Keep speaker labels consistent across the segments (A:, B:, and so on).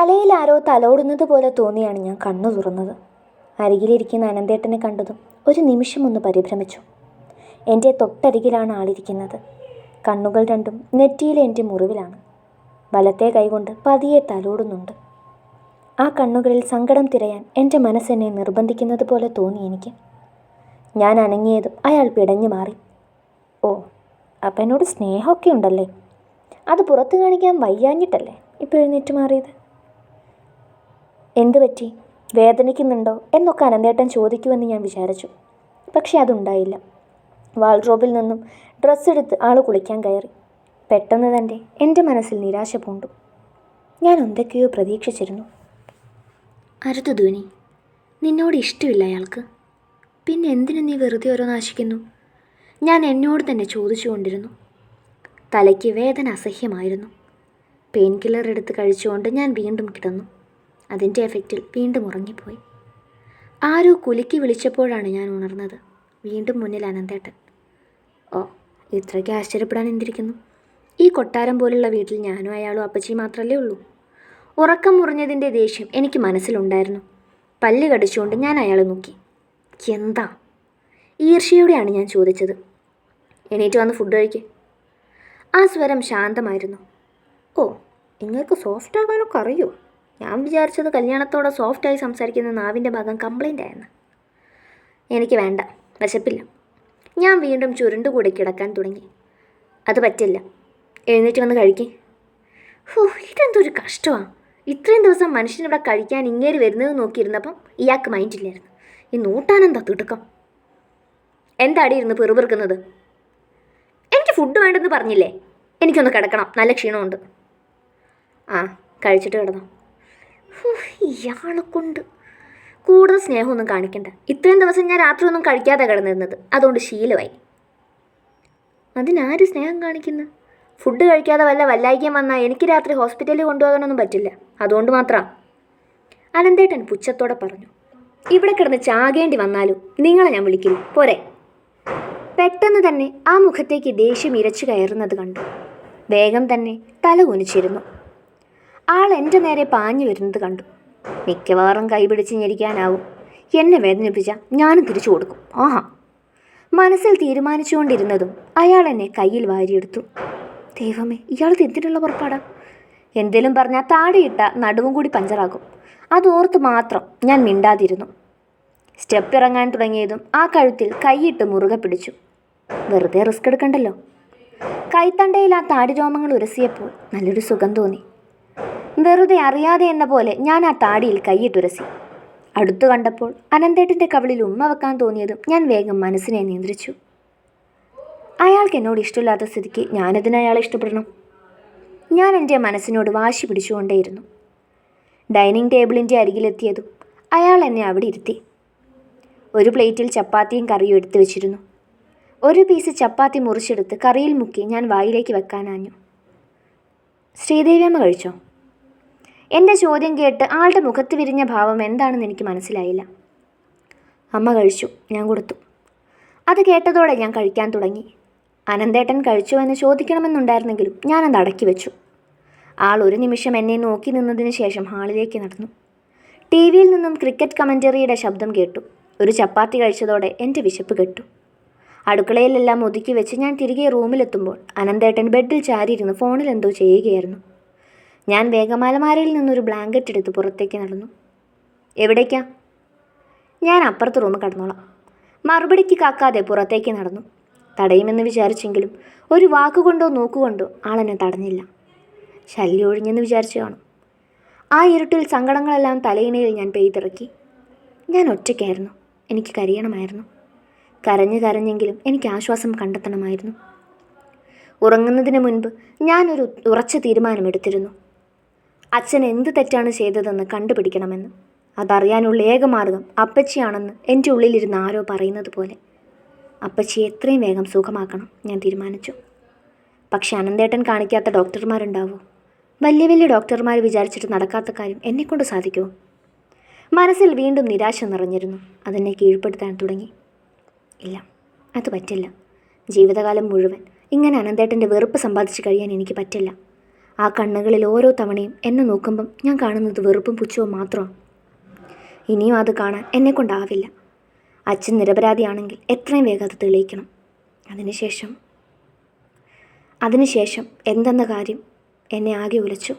A: തലയിൽ ആരോ തലോടുന്നത് പോലെ തോന്നിയാണ് ഞാൻ കണ്ണു തുറന്നത്. അരികിലിരിക്കുന്ന അനന്തേട്ടനെ കണ്ടതും ഒരു നിമിഷം ഒന്ന് പരിഭ്രമിച്ചു. എന്റെ തൊട്ടരികിലാണ് ആളിരിക്കുന്നത്. കണ്ണുകൾ രണ്ടും നെറ്റിയിലെ എന്റെ മുറിവിലാണ്. വലത്തെ കൈകൊണ്ട് പതിയെ തലോടുന്നുണ്ട്. ആ കണ്ണുകളിൽ സങ്കടം തിരയാൻ എന്റെ മനസ്സെന്നെ നിർബന്ധിക്കുന്നത് പോലെ തോന്നി എനിക്ക്. ഞാൻ അനങ്ങിയതും അയാൾ പിടഞ്ഞു മാറി. ഓ അപ്പം എന്നോട് സ്നേഹമൊക്കെ ഉണ്ടല്ലേ? അത് പുറത്ത് കാണിക്കാൻ വയ്യാഞ്ഞിട്ടല്ലേ ഇപ്പോൾ എഴുന്നേറ്റ് മാറിയത്? എന്തു പറ്റി? വേദനിക്കുന്നുണ്ടോ? എന്നൊക്കെ അനന്തേട്ടൻ ചോദിക്കുമെന്ന് ഞാൻ വിചാരിച്ചു. പക്ഷെ അതുണ്ടായില്ല. വാൾഡ്രോബിൽ നിന്നും ഡ്രസ്സ് എടുത്ത് ആൾ കുളിക്കാൻ കയറി. പെട്ടെന്ന് തന്നെ എന്റെ മനസ്സിൽ നിരാശ പൂണ്ടു. ഞാൻ എന്തൊക്കെയോ പ്രതീക്ഷിച്ചിരുന്നു. അരുത് ധ്വനി. നിന്നോട് ഇഷ്ടമില്ല അയാൾക്ക്. പിന്നെ എന്തിനു നീ വെറുതെ ഓരോ നാശിക്കുന്നു? ഞാൻ എന്നോട് തന്നെ ചോദിച്ചുകൊണ്ടിരുന്നു. തലയ്ക്ക് വേദന അസഹ്യമായിരുന്നു. പെയിൻ കില്ലർ എടുത്ത് കഴിച്ചുകൊണ്ട് ഞാൻ വീണ്ടും കിടന്നു. അതിന്റെ എഫക്റ്റിൽ വീണ്ടും ഉറങ്ങിപ്പോയി. ആരോ കുലുക്കി വിളിച്ചപ്പോഴാണ് ഞാൻ ഉണർന്നത്. വീണ്ടും മുന്നിൽ അനന്തേട്ടൻ. ഓ ഇത്രയ്ക്ക് ആശ്ചര്യപ്പെടാൻ എന്തിരിക്കുന്നു? ഈ കൊട്ടാരം പോലുള്ള വീട്ടിൽ ഞാനും അയാളും അപ്പച്ചി മാത്രമല്ലേ ഉള്ളൂ? ഉറക്കം മുറിഞ്ഞതിന്റെ ദേഷ്യം എനിക്ക് മനസ്സിലുണ്ടായിരുന്നു. പല്ല് കടിച്ചുകൊണ്ട് ഞാൻ അയാളെ നോക്കി. എന്താ? ഈർഷ്യയോടെയാണ് ഞാൻ ചോദിച്ചത്. എണീറ്റ് വന്ന് ഫുഡ് കഴിക്കേ. ആ സ്വരം ശാന്തമായിരുന്നു. ഓ നിങ്ങൾക്ക് സോഫ്റ്റ് ആകാനൊക്കെ അറിയോ? ഞാൻ വിചാരിച്ചത് കല്യാണത്തോടെ സോഫ്റ്റായി സംസാരിക്കുന്ന നാവിന്റെ ഭാഗം കംപ്ലൈന്റ് ആയെന്ന്. എനിക്ക് വേണ്ട വിശപ്പില്ല. ഞാൻ വീണ്ടും ചുരുണ്ടുകൂടി കിടക്കാൻ തുടങ്ങി. അത് പറ്റില്ല. എഴുന്നേറ്റ് വന്ന് കഴിക്കേ. ഹോ ഇതെന്തൊരു കഷ്ടമാണ് ഇത്രയും ദിവസം മനുഷ്യനിവിടെ കഴിക്കാൻ ഇങ്ങേര് വരുന്നത് നോക്കിയിരുന്നപ്പം ഇയാൾക്ക് മൈൻഡില്ലായിരുന്നു ഈ നൂട്ടാനെന്താ തിടുക്കം? എന്താടി ഇരുന്ന് പെറുപെറുക്കുന്നത്? എനിക്ക് ഫുഡ് വേണ്ടെന്ന് പറഞ്ഞില്ലേ? എനിക്കൊന്ന് കിടക്കണം. നല്ല ക്ഷീണമുണ്ട്. ആ കഴിച്ചിട്ട് കിടന്നു. ഇയാളെ കൊണ്ട്. കൂടുതൽ സ്നേഹമൊന്നും കാണിക്കണ്ട. ഇത്രയും ദിവസം ഞാൻ രാത്രി ഒന്നും കഴിക്കാതെ കിടന്നിരുന്നത്. അതുകൊണ്ട് ശീലമായി. അതിനാര് സ്നേഹം കാണിക്കുന്നു? ഫുഡ് കഴിക്കാതെ വല്ല വല്ലായികം വന്നാൽ എനിക്ക് രാത്രി ഹോസ്പിറ്റലിൽ കൊണ്ടുപോകാനൊന്നും പറ്റില്ല. അതുകൊണ്ട് മാത്രം. അനന്തേട്ടൻ പുച്ഛത്തോടെ പറഞ്ഞു. ഇവിടെ കിടന്ന് ചാകേണ്ടി വന്നാലും നിങ്ങളെ ഞാൻ വിളിക്കില്ല. പോരെ. പെട്ടെന്ന് തന്നെ ആ മുഖത്തേക്ക് ദേഷ്യം ഇരച്ചു കയറുന്നത് കണ്ടു. വേഗം തന്നെ തല കുനിച്ചിരുന്നു. ആൾ എന്റെ നേരെ പാഞ്ഞു വരുന്നത് കണ്ടു. മിക്കവാറും കൈപിടിച്ച് ഞെരിക്കാനാവും. എന്നെ വേദനിപ്പിച്ച ഞാനും തിരിച്ചു കൊടുക്കും. ആഹാ. മനസ്സിൽ തീരുമാനിച്ചുകൊണ്ടിരുന്നതും അയാൾ എന്നെ കയ്യിൽ വാരിയെടുത്തു. ദൈവമേ ഇയാൾക്ക് എന്തിനുള്ള പുറപ്പാടാ? എന്തേലും പറഞ്ഞാൽ താടിയിട്ട നടുവും കൂടി പഞ്ചറാകും അതോർത്ത് മാത്രം ഞാൻ മിണ്ടാതിരുന്നു. സ്റ്റെപ്പ് ഇറങ്ങാൻ തുടങ്ങിയതും ആ കഴുത്തിൽ കൈയിട്ട് മുറുകെ പിടിച്ചു. വെറുതെ റിസ്ക് എടുക്കണ്ടല്ലോ? കൈത്തണ്ടയിൽ ആ താടി രോമങ്ങൾ ഉരസിയപ്പോൾ നല്ലൊരു സുഖം തോന്നി. വെറുതെ അറിയാതെ എന്ന പോലെ ഞാൻ ആ താടിയിൽ കൈയിട്ടുരസി അടുത്തു കണ്ടപ്പോൾ അനന്തേട്ടന്റെ കവിളിൽ ഉമ്മ വെക്കാൻ തോന്നിയതും ഞാൻ വേഗം മനസ്സിനെ നിയന്ത്രിച്ചു. അയാൾക്ക് എന്നോട് ഇഷ്ടമില്ലാത്ത സ്ഥിതിക്ക് ഞാനതിന് അയാളെ ഇഷ്ടപ്പെടണം? ഞാൻ എന്റെ മനസ്സിനോട് വാശി പിടിച്ചുകൊണ്ടേയിരുന്നു. ഡൈനിങ് ടേബിളിന്റെ അരികിലെത്തിയതും അയാൾ എന്നെ അവിടെ ഇരുത്തി. ഒരു പ്ലേറ്റിൽ ചപ്പാത്തിയും കറിയും എടുത്തു വെച്ചിരുന്നു. ഒരു പീസ് ചപ്പാത്തി മുറിച്ചെടുത്ത് കറിയിൽ മുക്കി ഞാൻ വായിലേക്ക് വെക്കാനാഞ്ഞു ശ്രീദേവിയമ്മ കഴിച്ചോ? എന്റെ ചോദ്യം കേട്ട് ആളുടെ മുഖത്ത് വിരിഞ്ഞ ഭാവം എന്താണെന്ന് എനിക്ക് മനസ്സിലായില്ല. അമ്മ കഴിച്ചു ഞാൻ കൊടുത്തു. അത് കേട്ടതോടെ ഞാൻ കഴിക്കാൻ തുടങ്ങി. അനന്തേട്ടൻ കഴിച്ചോ എന്ന് ചോദിക്കണമെന്നുണ്ടായിരുന്നെങ്കിലും ഞാനത് അടക്കി വെച്ചു. ആൾ ഒരു നിമിഷം എന്നെ നോക്കി നിന്നതിന് ശേഷം ഹാളിലേക്ക് നടന്നു. ടി വിയിൽ നിന്നും ക്രിക്കറ്റ് കമന്ററിയുടെ ശബ്ദം കേട്ടു. ഒരു ചപ്പാത്തി കഴിച്ചതോടെ എന്റെ വിശപ്പ് കെട്ടു. അടുക്കളയിലെല്ലാം ഒതുക്കി വെച്ച് ഞാൻ തിരികെ റൂമിലെത്തുമ്പോൾ അനന്തേട്ടൻ ബെഡിൽ ചാരിയിരുന്ന് ഫോണിൽ എന്തോ ചെയ്യുകയായിരുന്നു. ഞാൻ വേഗം അലമാരയിൽ നിന്നൊരു ബ്ലാങ്കറ്റ് എടുത്ത് പുറത്തേക്ക് നടന്നു. എവിടേക്കാ? ഞാൻ അപ്പുറത്ത് റൂം കടന്നോളാം. മറുപടിക്ക് കാക്കാതെ പുറത്തേക്ക് നടന്നു. തടയുമെന്ന് വിചാരിച്ചെങ്കിലും ഒരു വാക്കുകൊണ്ടോ നോക്കുകൊണ്ടോ ആളെന്നെ തടഞ്ഞില്ല. ശല്യം ഒഴിഞ്ഞെന്ന് വിചാരിച്ചു കാണും. ആ ഇരുട്ടിൽ സങ്കടങ്ങളെല്ലാം തലയിണയിൽ ഞാൻ പെയ്തിറക്കി. ഞാൻ ഒറ്റയ്ക്കായിരുന്നു. എനിക്ക് കരയണമായിരുന്നു. കരഞ്ഞു കരഞ്ഞെങ്കിലും എനിക്ക് ആശ്വാസം കണ്ടെത്തണമായിരുന്നു. ഉറങ്ങുന്നതിന് മുൻപ് ഞാനൊരു ഉറച്ച തീരുമാനമെടുത്തിരുന്നു. അച്ഛൻ എന്ത് തെറ്റാണ് ചെയ്തതെന്ന് കണ്ടുപിടിക്കണമെന്ന്. അതറിയാനുള്ള ഏക മാർഗം അപ്പച്ചിയാണെന്ന് എന്റെ ഉള്ളിലിരുന്ന് ആരോ പറയുന്നത് പോലെ. അപ്പച്ചിയെ എത്രയും വേഗം സുഖമാക്കണം ഞാൻ തീരുമാനിച്ചു. പക്ഷെ അനന്തേട്ടൻ കാണിക്കാത്ത ഡോക്ടർമാരുണ്ടാവോ? വലിയ വലിയ ഡോക്ടർമാർ വിചാരിച്ചിട്ട് നടക്കാത്ത കാര്യം എന്നെക്കൊണ്ട് സാധിക്കുമോ മനസ്സിൽ വീണ്ടും നിരാശ നിറഞ്ഞിരുന്നു. അതെന്നെ കീഴ്പ്പെടുത്താൻ തുടങ്ങി. ഇല്ല അത് പറ്റില്ല. ജീവിതകാലം മുഴുവൻ ഇങ്ങനെ അനന്തേട്ടന്റെ വെറുപ്പ് സമ്പാദിച്ചു കഴിയാൻ എനിക്ക് പറ്റില്ല. ആ കണ്ണുകളിൽ ഓരോ തവണയും എന്നെ നോക്കുമ്പം ഞാൻ കാണുന്നത് വെറുപ്പും പുച്ഛവും മാത്രമാണ് ഇനിയും അത് കാണാൻ എന്നെക്കൊണ്ടാവില്ല അച്ഛൻ നിരപരാധിയാണെങ്കിൽ എത്രയും വേഗം അത് തെളിയിക്കണം. അതിനുശേഷം? അതിനുശേഷം എന്തെന്ന കാര്യം എന്നെ ആകെ ഉലച്ചു.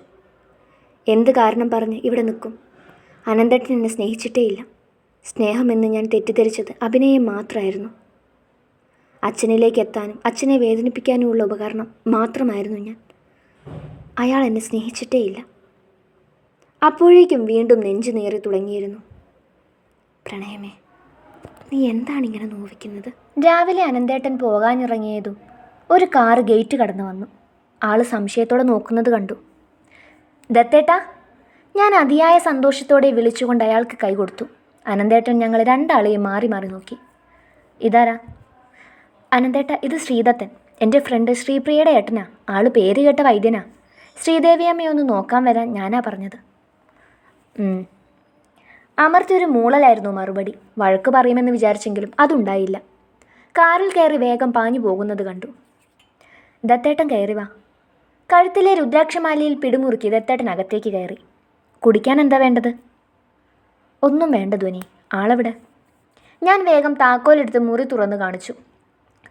A: എന്ത് കാരണം പറഞ്ഞ് ഇവിടെ നിൽക്കും? അനന്തട്ടൻ എന്നെ സ്നേഹിച്ചിട്ടേയില്ല സ്നേഹമെന്ന് ഞാൻ തെറ്റിദ്ധരിച്ചത് അഭിനയം മാത്രമായിരുന്നു. അച്ഛനിലേക്ക് എത്താനും അച്ഛനെ വേദനിപ്പിക്കാനുമുള്ള ഉപകരണം മാത്രമായിരുന്നു ഞാൻ. അയാൾ എന്നെ സ്നേഹിച്ചിട്ടേയില്ല. അപ്പോഴേക്കും വീണ്ടും നെഞ്ചു നേറി തുടങ്ങിയിരുന്നു. പ്രണയമേ നീ എന്താണ് ഇങ്ങനെ നോവിക്കുന്നത്? രാവിലെ അനന്തേട്ടൻ പോകാനിറങ്ങിയതും ഒരു കാർ ഗേറ്റ് കടന്നു വന്നു. ആൾ സംശയത്തോടെ നോക്കുന്നത് കണ്ടു. ദത്തേട്ടാ ഞാൻ അതിയായ സന്തോഷത്തോടെ വിളിച്ചുകൊണ്ട് അയാൾക്ക് കൈ കൊടുത്തു. അനന്തേട്ടൻ ഞങ്ങൾ രണ്ടാളെയും മാറി മാറി നോക്കി. ഇതാരാ? അനന്തേട്ട ഇത് ശ്രീദത്തൻ. എന്റെ ഫ്രണ്ട് ശ്രീപ്രിയയുടെ ഏട്ടനാ. ആൾ പേര് കേട്ട വൈദ്യനാ. ശ്രീദേവിയമ്മയെ ഒന്ന് നോക്കാൻ വരാൻ ഞാനാ പറഞ്ഞത്. അമർത്തൊരു മൂളലായിരുന്നു മറുപടി. വഴക്ക് പറയുമെന്ന് വിചാരിച്ചെങ്കിലും അതുണ്ടായില്ല. കാറിൽ കയറി വേഗം പാഞ്ഞു പോകുന്നത് കണ്ടു. ദത്തേട്ടൻ കയറി വാ. കഴുത്തിലെ രുദ്രാക്ഷമാലയിൽ പിടിമുറുക്കി ദത്തേട്ടൻ അകത്തേക്ക് കയറി. കുടിക്കാൻ എന്താ വേണ്ടത്? ഒന്നും വേണ്ട ധ്വനി. ആളെവിടെ? ഞാൻ വേഗം താക്കോലെടുത്ത് മുറി തുറന്നു കാണിച്ചു.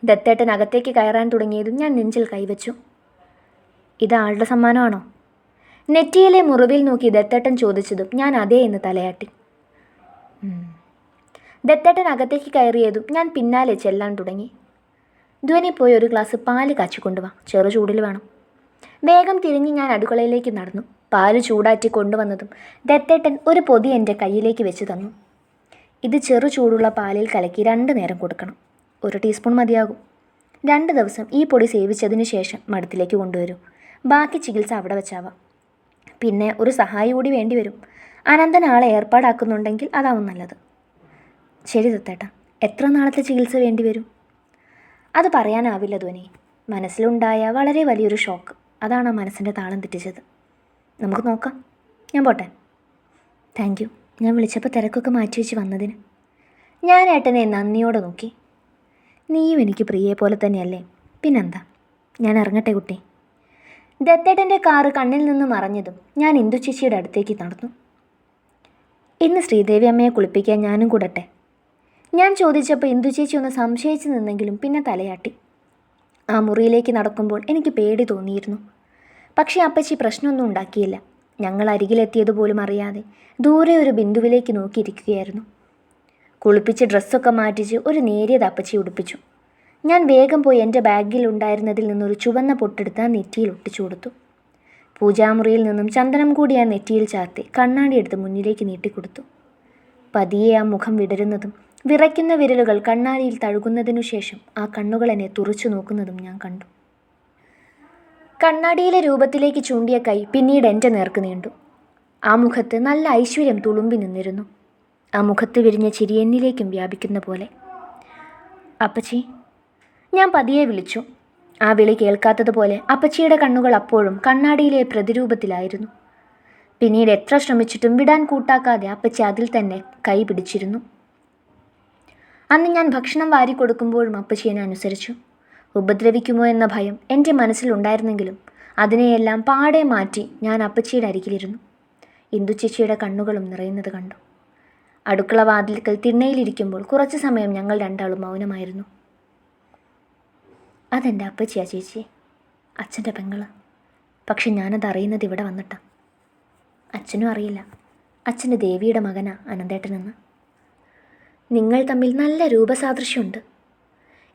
A: ദത്തേട്ടൻ അകത്തേക്ക് കയറാൻ തുടങ്ങിയതും ഞാൻ നെഞ്ചിൽ കൈവച്ചു. ഇത് ആളുടെ സമ്മാനമാണോ? നെറ്റിയിലെ മുറിവിൽ നോക്കി ദത്തേട്ടൻ ചോദിച്ചതും ഞാൻ അതേ എന്ന് തലയാട്ടി. ദത്തേട്ടൻ അകത്തേക്ക് കയറിയതും ഞാൻ പിന്നാലെ ചെല്ലാൻ തുടങ്ങി. ധ്വനി പോയി ഒരു ഗ്ലാസ് പാൽ കാച്ചിക്കൊണ്ടുവാ ചെറു ചൂടിൽ വേണം. വേഗം തിരിഞ്ഞ് ഞാൻ അടുക്കളയിലേക്ക് നടന്നു. പാൽ ചൂടാറ്റി കൊണ്ടുവന്നതും ദത്തേട്ടൻ ഒരു പൊതി എന്റെ കയ്യിലേക്ക് വെച്ച് തന്നു. ഇത് ചെറു ചൂടുള്ള പാലിൽ കലക്കി രണ്ട് നേരം കൊടുക്കണം. ഒരു ടീസ്പൂൺ മതിയാകും. രണ്ട് ദിവസം ഈ പൊടി സേവിച്ചതിന് ശേഷം മഠത്തിലേക്ക് കൊണ്ടുവരും. ബാക്കി ചികിത്സ അവിടെ വെച്ചാവാം. പിന്നെ ഒരു സഹായി കൂടി വേണ്ടി വരും. അനന്തൻ ആളെ ഏർപ്പാടാക്കുന്നുണ്ടെങ്കിൽ അതാവും നല്ലത്. ശരി ദത്തേട്ട എത്ര നാളത്തെ ചികിത്സ വേണ്ടി വരും? അത് പറയാനാവില്ല ധ്വനി. മനസ്സിലുണ്ടായ വളരെ വലിയൊരു ഷോക്ക്. അതാണ് ആ മനസ്സിന്റെ താളം തെറ്റിച്ചത്. നമുക്ക് നോക്കാം. ഞാൻ പോട്ടെ. താങ്ക് യു ഞാൻ വിളിച്ചപ്പോൾ തിരക്കൊക്കെ മാറ്റി വെച്ച് വന്നതിന്. ഞാൻ ഏട്ടനെ നന്ദിയോടെ നോക്കി. നീയും എനിക്ക് പ്രിയയെ പോലെ തന്നെയല്ലേ? പിന്നെന്താ? ഞാൻ ഇറങ്ങട്ടെ കുട്ടി. ദത്തേട്ടന്റെ കാറ് കണ്ണിൽ നിന്ന് മറഞ്ഞതും ഞാൻ ഇന്ദു ചേച്ചിയുടെ അടുത്തേക്ക് നടന്നു. ഇന്ന് ശ്രീദേവി അമ്മയെ കുളിപ്പിക്കാൻ ഞാനും കൂടട്ടെ? ഞാൻ ചോദിച്ചപ്പോൾ ഇന്ദു ചേച്ചി ഒന്ന് സംശയിച്ചു നിന്നെങ്കിലും പിന്നെ തലയാട്ടി. ആ മുറിയിലേക്ക് നടക്കുമ്പോൾ എനിക്ക് പേടി തോന്നിയിരുന്നു. പക്ഷേ അപ്പച്ചി പ്രശ്നമൊന്നും ഉണ്ടാക്കിയില്ല. ഞങ്ങൾ അരികിലെത്തിയതുപോലും അറിയാതെ ദൂരെ ഒരു ബിന്ദുവിലേക്ക് നോക്കിയിരിക്കുകയായിരുന്നു. കുളിപ്പിച്ച് ഡ്രസ്സൊക്കെ മാറ്റിച്ച് ഒരു നേരിയത് അപ്പച്ചി ഉടുപ്പിച്ചു. ഞാൻ വേഗം പോയി എന്റെ ബാഗിൽ ഉണ്ടായിരുന്നതിൽ നിന്നൊരു ചുവന്ന പൊട്ടെടുത്ത് ആ നെറ്റിയിൽ ഒട്ടിച്ചു കൊടുത്തു. പൂജാമുറിയിൽ നിന്നും ചന്ദനം കൂടി ആ നെറ്റിയിൽ ചാർത്തി കണ്ണാടി എടുത്ത് മുന്നിലേക്ക് നീട്ടിക്കൊടുത്തു. പതിയെ ആ മുഖം വിടരുന്നതും വിറയ്ക്കുന്ന വിരലുകൾ കണ്ണാടിയിൽ തഴുകുന്നതിനു ശേഷം ആ കണ്ണുകൾ എന്നെ തുറച്ചു നോക്കുന്നതും ഞാൻ കണ്ടു. കണ്ണാടിയിലെ രൂപത്തിലേക്ക് ചൂണ്ടിയ കൈ പിന്നീട് എന്റെ നേർക്ക് നീണ്ടു. ആ മുഖത്ത് നല്ല ഐശ്വര്യം തുളുമ്പി നിന്നിരുന്നു. ആ മുഖത്ത് വിരിഞ്ഞ ചിരി എന്നിലേക്കും വ്യാപിക്കുന്ന പോലെ. അപ്പച്ചി ഞാൻ പതിയെ വിളിച്ചു. ആ വിളി കേൾക്കാത്തതുപോലെ അപ്പച്ചിയുടെ കണ്ണുകൾ അപ്പോഴും കണ്ണാടിയിലെ പ്രതിരൂപത്തിലായിരുന്നു. പിന്നീട് എത്ര ശ്രമിച്ചിട്ടും വിടാൻ കൂട്ടാക്കാതെ അപ്പച്ചി അതിൽ തന്നെ കൈ പിടിച്ചിരുന്നു. അന്ന് ഞാൻ ഭക്ഷണം വാരി കൊടുക്കുമ്പോഴും അപ്പച്ചി എന്നെ അനുസരിച്ചു. ഉപദ്രവിക്കുമോ എന്ന ഭയം എന്റെ മനസ്സിലുണ്ടായിരുന്നെങ്കിലും അതിനെയെല്ലാം പാടെ മാറ്റി ഞാൻ അപ്പച്ചിയുടെ അരികിലിരുന്നു. ഇന്ദു ചേച്ചിയുടെ കണ്ണുകളും നിറയുന്നത് കണ്ടു. അടുക്കള വാതിൽക്കൽ തിണ്ണയിലിരിക്കുമ്പോൾ കുറച്ച് സമയം ഞങ്ങൾ രണ്ടാളും മൗനമായിരുന്നു. അതെന്റെ അപ്പച്ചിയാ ചേച്ചി. അച്ഛന്റെ പെങ്ങൾ. പക്ഷെ ഞാനത് അറിയുന്നത് ഇവിടെ വന്നിട്ടാ. അച്ഛനും അറിയില്ല. അച്ഛന്റെ ദേവിയുടെ മകനാ അനന്തേട്ടനെന്ന്. നിങ്ങൾ തമ്മിൽ നല്ല രൂപസാദൃശ്യമുണ്ട്.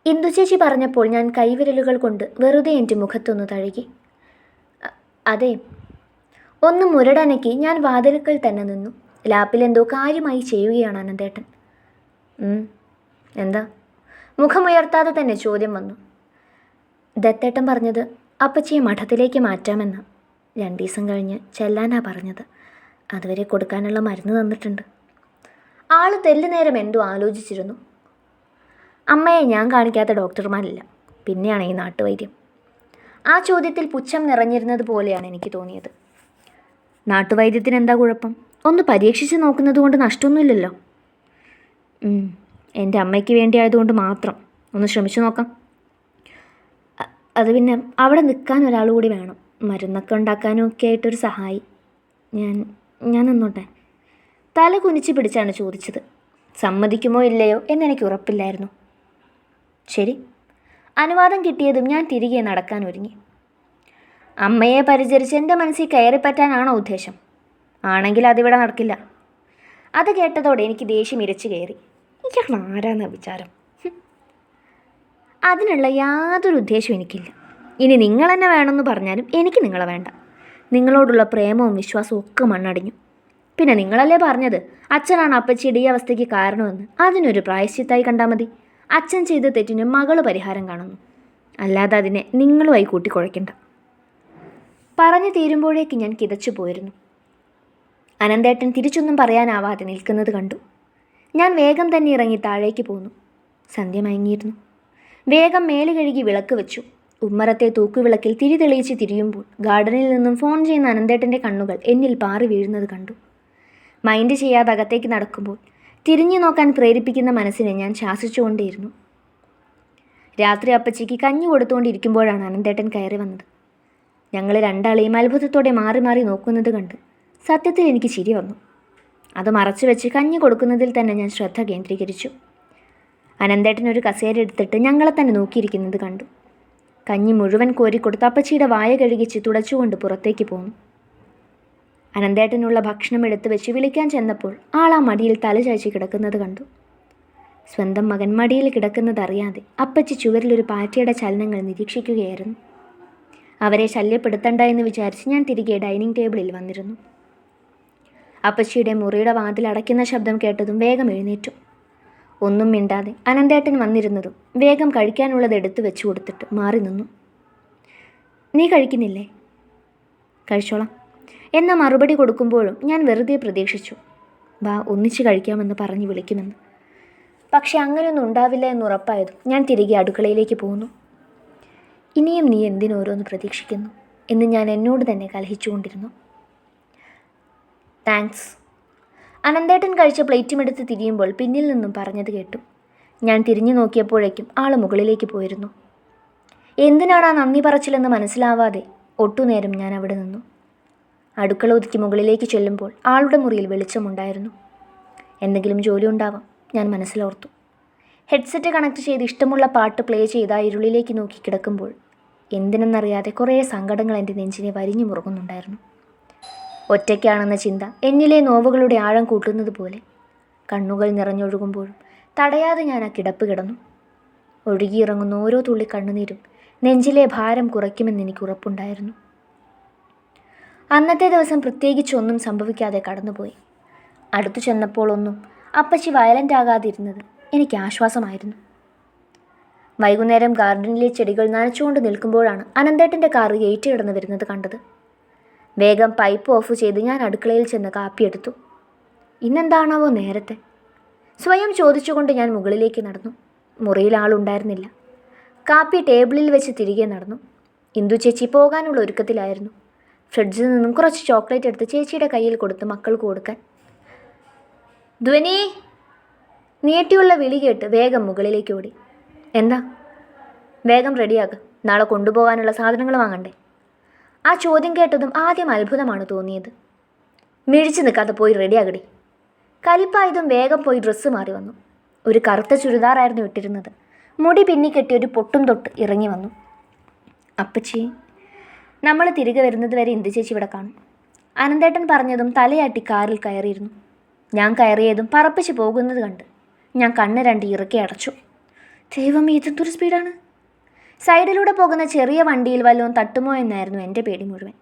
A: ഇന്ദു ചേച്ചി പറഞ്ഞപ്പോൾ ഞാൻ കൈവിരലുകൾ കൊണ്ട് വെറുതെ എന്റെ മുഖത്തൊന്ന് തഴുകി. അതെ. ഒന്ന് മുരടനക്കി ഞാൻ വാതിലുക്കൾ തന്നെ നിന്നു. ലാപ്പിലെന്തോ കാര്യമായി ചെയ്യുകയാണ് അനന്തേട്ടൻ. എന്താ? മുഖമുയർത്താതെ തന്നെ ചോദ്യം വന്നു. ദത്തേട്ടൻ പറഞ്ഞത് അപ്പച്ചിയെ മഠത്തിലേക്ക് മാറ്റാമെന്ന്. രണ്ട് ദിവസം കഴിഞ്ഞ് ചെല്ലാനാ പറഞ്ഞത്. അതുവരെ കൊടുക്കാനുള്ള മരുന്ന് തന്നിട്ടുണ്ട്. ആൾ തെല്ലു നേരം എന്തോ ആലോചിച്ചിരുന്നു. അമ്മയെ ഞാൻ കാണിക്കാത്ത ഡോക്ടർമാരില്ല. പിന്നെയാണ് ഈ നാട്ടുവൈദ്യം. ആ ചോദ്യത്തിൽ പുച്ഛം നിറഞ്ഞിരുന്നത് പോലെയാണ് എനിക്ക് തോന്നിയത്. നാട്ടുവൈദ്യത്തിന് എന്താ കുഴപ്പം? ഒന്ന് പരീക്ഷിച്ച് നോക്കുന്നത് കൊണ്ട് നഷ്ടമൊന്നുമില്ലല്ലോ. എന്റെ അമ്മയ്ക്ക് വേണ്ടി ആയതുകൊണ്ട് മാത്രം. ഒന്ന് ശ്രമിച്ചു നോക്കാം. അത് പിന്നെ അവിടെ നിൽക്കാൻ ഒരാൾ കൂടി വേണം. മരുന്നൊക്കെ ഉണ്ടാക്കാനും ഒക്കെ ആയിട്ടൊരു സഹായി. ഞാൻ ഞാൻ നിന്നോട്ടെ. തല കുനിച്ച് പിടിച്ചാണ് ചോദിച്ചത്. സമ്മതിക്കുമോ ഇല്ലയോ എന്നെനിക്ക് ഉറപ്പില്ലായിരുന്നു. ശരി. അനുവാദം കിട്ടിയതും ഞാൻ തിരികെ നടക്കാൻ ഒരുങ്ങി. അമ്മയെ പരിചരിച്ച് എന്റെ മനസ്സിൽ കയറിപ്പറ്റാനാണോ ഉദ്ദേശം? ആണെങ്കിൽ അതിവിടെ നടക്കില്ല. അത് കേട്ടതോടെ എനിക്ക് ദേഷ്യം ഇരച്ചു കയറി. ഇയാൾ ആരാന്ന വിചാരം. അതിനുള്ള യാതൊരു ഉദ്ദേശവും എനിക്കില്ല. ഇനി നിങ്ങൾ തന്നെ വേണമെന്ന് പറഞ്ഞാലും എനിക്ക് നിങ്ങളെ വേണ്ട. നിങ്ങളോടുള്ള പ്രേമവും വിശ്വാസവും ഒക്കെ മണ്ണടിഞ്ഞു. പിന്നെ നിങ്ങളല്ലേ പറഞ്ഞത് അച്ഛനാണ് അപ്പച്ചിയുടെ ഈ അവസ്ഥയ്ക്ക് കാരണമെന്ന്. അതിനൊരു പ്രായശ്ചിത്തായി കണ്ടാൽ മതി. അച്ഛൻ ചെയ്ത തെറ്റിന് മകൾ പരിഹാരം കാണുന്നു. അല്ലാതെ അതിനെ നിങ്ങളുമായി കൂട്ടിക്കുഴയ്ക്കണ്ട. പറഞ്ഞു തീരുമ്പോഴേക്ക് ഞാൻ കിതച്ചു പോയിരുന്നു. അനന്തേട്ടൻ തിരിച്ചൊന്നും പറയാനാവാതെ നിൽക്കുന്നത് കണ്ടു. ഞാൻ വേഗം തന്നെ ഇറങ്ങി താഴേക്ക് പോന്നു. സന്ധ്യ മയങ്ങിയിരുന്നു. വേഗം മേൽ കഴുകി വിളക്ക് വെച്ചു. ഉമ്മറത്തെ തൂക്കുവിളക്കിൽ തിരി തെളിയിച്ച് തിരിയുമ്പോൾ ഗാർഡനിൽ നിന്നും ഫോൺ ചെയ്യുന്ന അനന്തേട്ടന്റെ കണ്ണുകൾ എന്നിൽ പാറി വീഴുന്നത് കണ്ടു. മൈൻഡ് ചെയ്യാതെ അകത്തേക്ക് നടക്കുമ്പോൾ തിരിഞ്ഞു നോക്കാൻ പ്രേരിപ്പിക്കുന്ന മനസ്സിനെ ഞാൻ ശാസിച്ചുകൊണ്ടേയിരുന്നു. രാത്രി അപ്പച്ചിക്ക് കഞ്ഞി കൊടുത്തുകൊണ്ടിരിക്കുമ്പോഴാണ് അനന്തേട്ടൻ കയറി വന്നത്. ഞങ്ങൾ രണ്ടാളെയും അത്ഭുതത്തോടെ മാറി മാറി നോക്കുന്നത് കണ്ട് സത്യത്തിൽ എനിക്ക് ചിരി വന്നു. അത് മറച്ചു വെച്ച് കഞ്ഞി കൊടുക്കുന്നതിൽ തന്നെ ഞാൻ ശ്രദ്ധ കേന്ദ്രീകരിച്ചു. അനന്തേട്ടൻ ഒരു കസേര എടുത്തിട്ട് ഞങ്ങളെ തന്നെ നോക്കിയിരിക്കുന്നത് കണ്ടു. കഞ്ഞി മുഴുവൻ കോരിക്കൊടുത്ത് അപ്പച്ചിയുടെ വായ കഴുകിച്ച് തുടച്ചുകൊണ്ട് പുറത്തേക്ക് പോന്നു. അനന്തേട്ടനുള്ള ഭക്ഷണം എടുത്തു വെച്ച് വിളിക്കാൻ ചെന്നപ്പോൾ ആൾ ആ മടിയിൽ തലചായ്ച്ച് കിടക്കുന്നത് കണ്ടു. സ്വന്തം മകൻ മടിയിൽ കിടക്കുന്നതറിയാതെ അപ്പച്ചി ചുവരിലൊരു പാറ്റയുടെ ചലനങ്ങൾ നിരീക്ഷിക്കുകയായിരുന്നു. അവരെ ശല്യപ്പെടുത്തണ്ട എന്ന് വിചാരിച്ച് ഞാൻ തിരികെ ഡൈനിങ് ടേബിളിൽ വന്നിരുന്നു. അപ്പച്ചിയുടെ മുറിയുടെ വാതിൽ അടയ്ക്കുന്ന ശബ്ദം കേട്ടതും വേഗം എഴുന്നേറ്റു. ഒന്നും മിണ്ടാതെ അനന്തേട്ടൻ വന്നിരുന്നതും വേഗം കഴിക്കാനുള്ളത് എടുത്തു വെച്ചു കൊടുത്തിട്ട് മാറി നിന്നു. നീ കഴിക്കുന്നില്ലേ? കഴിച്ചോളാം. എന്ന മറുപടി കൊടുക്കുമ്പോഴും ഞാൻ വെറുതെ പ്രതീക്ഷിച്ചു. വാ ഒന്നിച്ച് കഴിക്കാമെന്ന് പറഞ്ഞ് വിളിക്കുമെന്ന്. പക്ഷെ അങ്ങനെയൊന്നും ഉണ്ടാവില്ല എന്ന് ഉറപ്പായതും ഞാൻ തിരികെ അടുക്കളയിലേക്ക് പോകുന്നു. ഇനിയും നീ എന്തിനോരോന്ന് പ്രതീക്ഷിക്കുന്നു? എന്ന് ഞാൻ എന്നോട് തന്നെ കലഹിച്ചുകൊണ്ടിരുന്നു താങ്ക്സ്. അനന്തേട്ടൻ കഴിച്ച പ്ലേറ്റും എടുത്ത് തിരിയുമ്പോൾ പിന്നിൽ നിന്നും പറഞ്ഞത് കേട്ടു. ഞാൻ തിരിഞ്ഞു നോക്കിയപ്പോഴേക്കും ആൾ മുകളിലേക്ക് പോയിരുന്നു. എന്തിനാണ് ആ നന്ദി പറച്ചിലെന്ന് മനസ്സിലാവാതെ ഒട്ടുനേരം ഞാൻ അവിടെ നിന്നു. അടുക്കള ഒതുക്കി മുകളിലേക്ക് ചെല്ലുമ്പോൾ ആളുടെ മുറിയിൽ വെളിച്ചമുണ്ടായിരുന്നു. എന്തെങ്കിലും ജോലി ഉണ്ടാവാം ഞാൻ മനസ്സിലോർത്തു. ഹെഡ്സെറ്റ് കണക്ട് ചെയ്ത് ഇഷ്ടമുള്ള പാട്ട് പ്ലേ ചെയ്ത് ആ ഇരുളിലേക്ക് നോക്കി കിടക്കുമ്പോൾ എന്തിനെന്നറിയാതെ കുറേ സങ്കടങ്ങൾ എന്റെ നെഞ്ചിനെ വരിഞ്ഞു മുറുകുന്നുണ്ടായിരുന്നു. ഒറ്റയ്ക്കാണെന്ന ചിന്ത എന്നിലെ നോവുകളുടെ ആഴം കൂട്ടുന്നത് പോലെ. കണ്ണുകൾ നിറഞ്ഞൊഴുകുമ്പോഴും തടയാതെ ഞാൻ ആ കിടപ്പ് കിടന്നു. ഒഴുകിയിറങ്ങുന്ന ഓരോ തുള്ളി കണ്ണുനീരും നെഞ്ചിലെ ഭാരം കുറയ്ക്കുമെന്ന് എനിക്ക് ഉറപ്പുണ്ടായിരുന്നു. അന്നത്തെ ദിവസം പ്രത്യേകിച്ച് ഒന്നും സംഭവിക്കാതെ കടന്നുപോയി. അടുത്തു ചെന്നപ്പോൾ ഒന്നും അപ്പച്ചി വയലന്റ് ആകാതിരുന്നത് എനിക്ക് ആശ്വാസമായിരുന്നു. വൈകുന്നേരം ഗാർഡനിലെ ചെടികൾ നനച്ചുകൊണ്ട് നിൽക്കുമ്പോഴാണ് അനന്തേട്ടന്റെ കാറ് ഗേറ്റ് കിടന്ന് വരുന്നത് കണ്ടത്. വേഗം പൈപ്പ് ഓഫ് ചെയ്ത് ഞാൻ അടുക്കളയിൽ ചെന്ന് കാപ്പിയെടുത്തു. ഇന്നെന്താണാവോ നേരത്തെ? സ്വയം ചോദിച്ചുകൊണ്ട് ഞാൻ മുകളിലേക്ക് നടന്നു. മുറിയിൽ ആളുണ്ടായിരുന്നില്ല. കാപ്പി ടേബിളിൽ വെച്ച് തിരികെ നടന്നു. ഇന്ദു ചേച്ചി പോകാനുള്ള ഒരുക്കത്തിലായിരുന്നു. ഫ്രിഡ്ജിൽ നിന്നും കുറച്ച് ചോക്ലേറ്റ് എടുത്ത് ചേച്ചിയുടെ കയ്യിൽ കൊടുത്ത് മക്കൾക്ക് കൊടുക്കാൻ. ധ്വനി നീട്ടിയുള്ള വിളി കേട്ട് വേഗം മുകളിലേക്ക് ഓടി. എന്താ? വേഗം റെഡിയാക്കുക നാളെ കൊണ്ടുപോകാനുള്ള സാധനങ്ങൾ വാങ്ങണ്ടേ? ആ ചോദ്യം കേട്ടതും ആദ്യം അത്ഭുതമാണ് തോന്നിയത്. മിഴിച്ചു നിൽക്കാതെ പോയി റെഡിയാകടി. കലിപ്പായതും വേഗം പോയി ഡ്രസ്സ് മാറി വന്നു. ഒരു കറുത്ത ചുരിദാറായിരുന്നു ഇട്ടിരുന്നത്. മുടി പിന്നിക്കെട്ടി ഒരു പൊട്ടും തൊട്ട് ഇറങ്ങി വന്നു. അപ്പച്ചി നമ്മൾ തിരികെ വരുന്നത് വരെ ഇന്ദു ചേച്ചി ഇവിടെ കാണും. അനന്തേട്ടൻ പറഞ്ഞതും തലയാട്ടി കാറിൽ കയറിയിരുന്നു. ഞാൻ കയറിയതും പറപ്പിച്ച് പോകുന്നത് കണ്ട് ഞാൻ കണ്ണ് രണ്ട് ഇറക്കി അടച്ചു. ദൈവം ഇതെന്തൊരു സ്പീഡാണ് സൈഡിലൂടെ പോകുന്ന ചെറിയ വണ്ടിയിൽ വല്ലതും തട്ടുമോ എന്നായിരുന്നു എന്റെ പേടി മുഴുവൻ.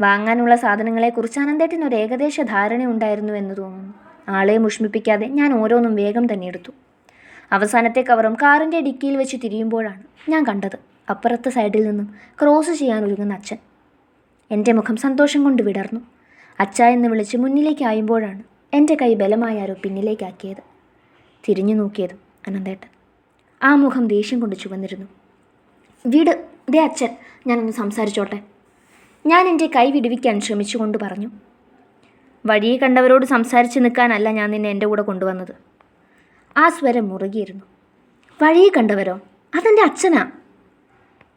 A: വാങ്ങാനുള്ള സാധനങ്ങളെക്കുറിച്ച് അനന്തേട്ടന് ഒരു ഏകദേശ ധാരണ ഉണ്ടായിരുന്നു എന്ന് തോന്നുന്നു. ആളെ മുഷ്മിപ്പിക്കാതെ ഞാൻ ഓരോന്നും വേഗം തന്നെ എടുത്തു. അവസാനത്തെ കവറും കാറിന്റെ ഡിക്കിയിൽ വെച്ച് തിരിയുമ്പോഴാണ് ഞാൻ കണ്ടത്. അപ്പുറത്തെ സൈഡിൽ നിന്നും ക്രോസ് ചെയ്യാൻ ഒരുങ്ങുന്ന അച്ഛൻ. എന്റെ മുഖം സന്തോഷം കൊണ്ട് വിടർന്നു. അച്ഛ എന്ന് വിളിച്ച് മുന്നിലേക്ക് ആയുമ്പോഴാണ് എന്റെ കൈ ബലമായി ആരോ പിന്നിലേക്കാക്കിയത് തിരിഞ്ഞു നോക്കിയതും അനന്തേട്ടൻ. ആ മുഖം ദേഷ്യം കൊണ്ട് ചുവന്നിരുന്നു. വീട്. ദേ അച്ഛൻ ഞാനൊന്ന് സംസാരിച്ചോട്ടെ. ഞാൻ എന്റെ കൈ വിടുവിക്കാൻ ശ്രമിച്ചുകൊണ്ട് പറഞ്ഞു. വഴിയെ കണ്ടവരോട് സംസാരിച്ച് നിൽക്കാനല്ല ഞാൻ നിന്നെ എന്റെ കൂടെ കൊണ്ടുവന്നത്. ആ സ്വരം മുറുകിയിരുന്നു. വഴിയെ കണ്ടവരോ? അതെന്റെ അച്ഛനാ.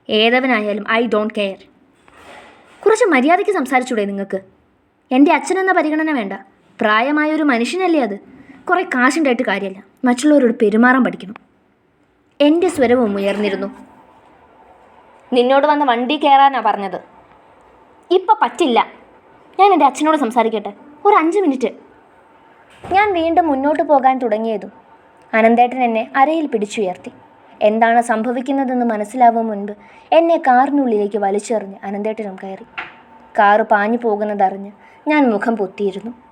A: ഏതവനായാലും ഐ ഡോണ്ട് കെയർ. കുറച്ച് മര്യാദയ്ക്ക് സംസാരിച്ചൂടെ നിങ്ങൾക്ക്? എന്റെ അച്ഛനെന്ന പരിഗണന വേണ്ട. പ്രായമായ ഒരു മനുഷ്യനല്ലേ അത്. കുറേ കാശുണ്ടായിട്ട് കാര്യമല്ല. മറ്റുള്ളവരോട് പെരുമാറാൻ പഠിക്കണം. എന്റെ സ്വരവും ഉയർന്നിരുന്നു. നിന്നോട് വന്ന വണ്ടി കയറാനാ പറഞ്ഞത്. ഇപ്പം പറ്റില്ല. ഞാൻ എന്റെ അച്ഛനോട് സംസാരിക്കട്ടെ. ഒരു അഞ്ച് മിനിറ്റ്. ഞാൻ വീണ്ടും മുന്നോട്ട് പോകാൻ തുടങ്ങിയതും അനന്തേട്ടൻ എന്നെ അരയിൽ പിടിച്ചുയർത്തി. എന്താണ് സംഭവിക്കുന്നതെന്ന് മനസ്സിലാവും മുൻപ് എന്നെ കാറിനുള്ളിലേക്ക് വലിച്ചെറിഞ്ഞ് അനന്തേട്ടനും കയറി. കാറ് പാഞ്ഞു പോകുന്നതറിഞ്ഞ് ഞാൻ മുഖം പൊത്തിയിരുന്നു.